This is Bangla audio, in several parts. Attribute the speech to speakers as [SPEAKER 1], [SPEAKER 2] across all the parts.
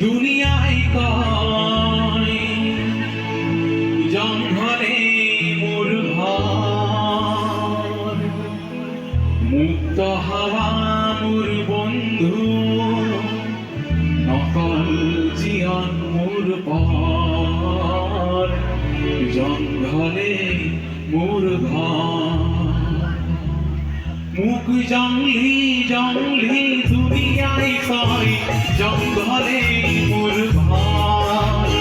[SPEAKER 1] দুনিয়ায় কয়, জঙ্গলে মোর ঘর। মুক্ত হাওয়া মোর বন্ধু, নকল জীবন মোর পর। জঙ্গলে মোর ঘর। মুখ জঙ্গলি জঙ্গলি দুনিয়ায় কয় জঙ্গলে মোর ভাই।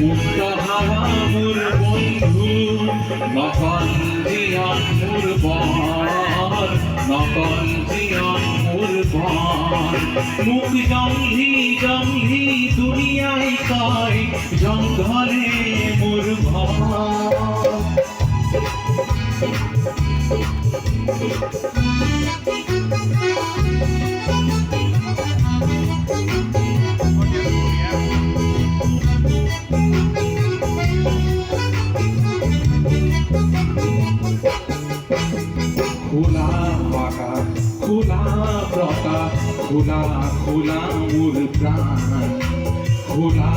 [SPEAKER 1] মুক্ত হাওয়া মোর বন্ধু নকল জিয়ন মোর বর নকল জিয়ন মোর বর। মুখ জঙ্গলি জঙ্গলি দুনিয়ায় কয় জঙ্গলে মোর ভাই। খোলা আকাশ খোলা প্রকাশ খোলা খোলা মোর প্রাণ খোলা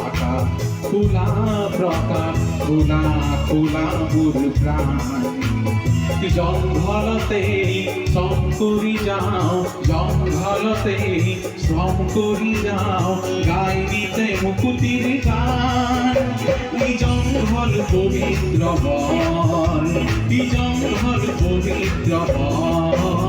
[SPEAKER 1] আকাশ খোলা প্রকাশ, খোলা খোলা মোর প্রাণ। জঙ্গলতে শ্রম করি যাও, জঙ্গলতে শ্রম করি যাও, গাই দিতে মুকুতির গান। জঙ্গল পবিত্র এই জঙ্গল পবিত্র বন।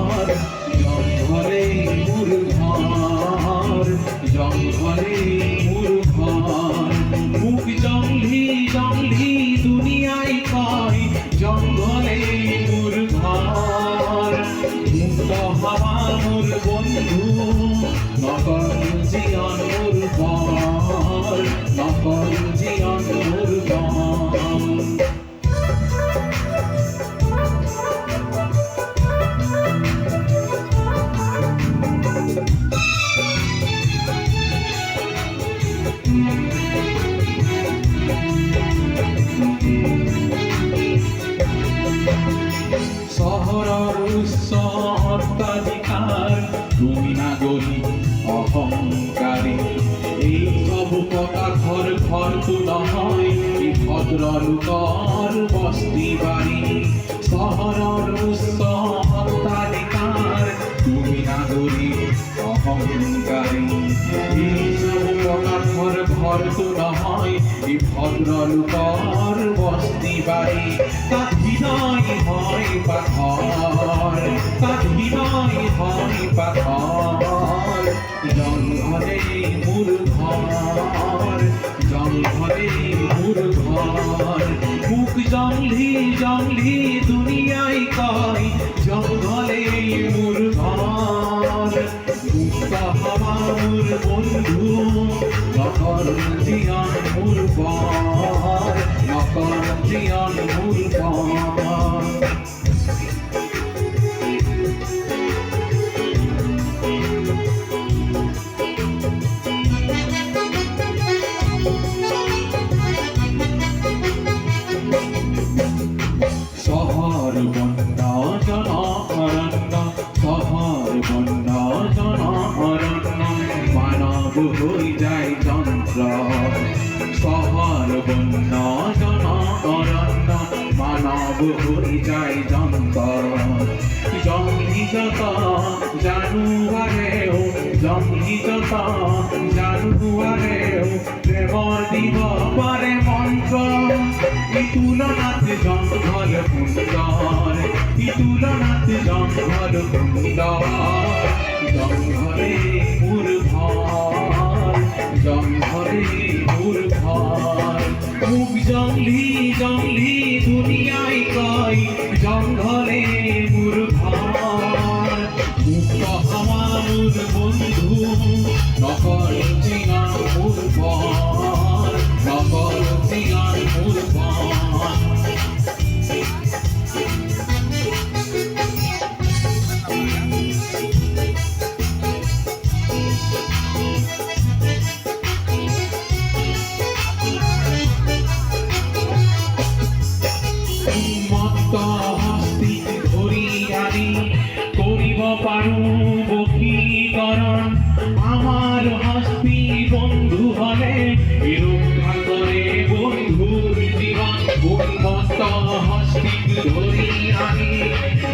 [SPEAKER 1] তুমি নাগৰি অহংকাৰী এই সব পকা ঘৰ ঘৰটো নহয় এই ভদ্ৰলোকৰ বস্তি বাৰী চহৰৰ উচ্চ অট্টালিকাৰ তুমি নাগৰি অহংকাৰী এই সব পকা ঘৰ ঘৰটো নহয় এই লোকর বস্তি বাড়ি তাত নয় হয় পাথর তাত নয় হয় পাথর। জঙ্গলে মূল ঘর, জঙ্গলে মূল ঘর। মুখ জঙ্গলি জঙ্গলি হয়ে যায় যন্ত্র। শহর বন্য জন অরণ্য মানব হয়ে যায় যন্ত্র যত জানুয়ারেও যত জানুয়ারেও প্রেমর দিব পারে মন্ত্র। তুলনাতে জঙ্গল জঙ্গলি জঙ্গলি উন্মত্ত হস্তি ধরি আমি করিব পারু বকীকরণ। আমার হস্তি বন্ধু হলে রক্ষা করে বন্ধুর জীবন। উন্মত্ত হস্তি ধরি আমি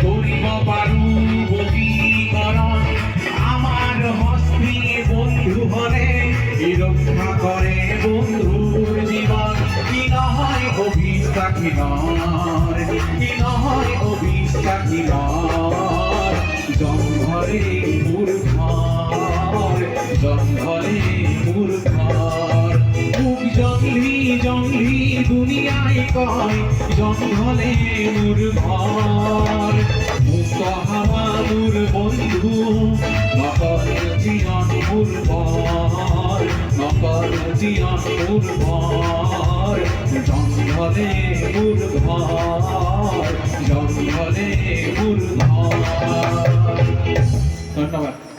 [SPEAKER 1] করিব পারু বকীকরণ। আমার হস্তি বন্ধু হলে রক্ষা করে বন্ধুর জীবন। কি না হয় অভিজ্ঞতা কি অভিশাখী নয় জঙ্গলে মূর্খর জঙ্গলে মূর্খর মুখ জঙ্গলি জঙ্গলি দুনিয়ায় কয়, জঙ্গলে মূর্খর মুক্ত বন্ধু, নকল জীবন মূর্খর নকল জীবন মূর্খর জঙ্গলে মূর্খর জঙ্গলে মূর্খর ধন্যবাদ।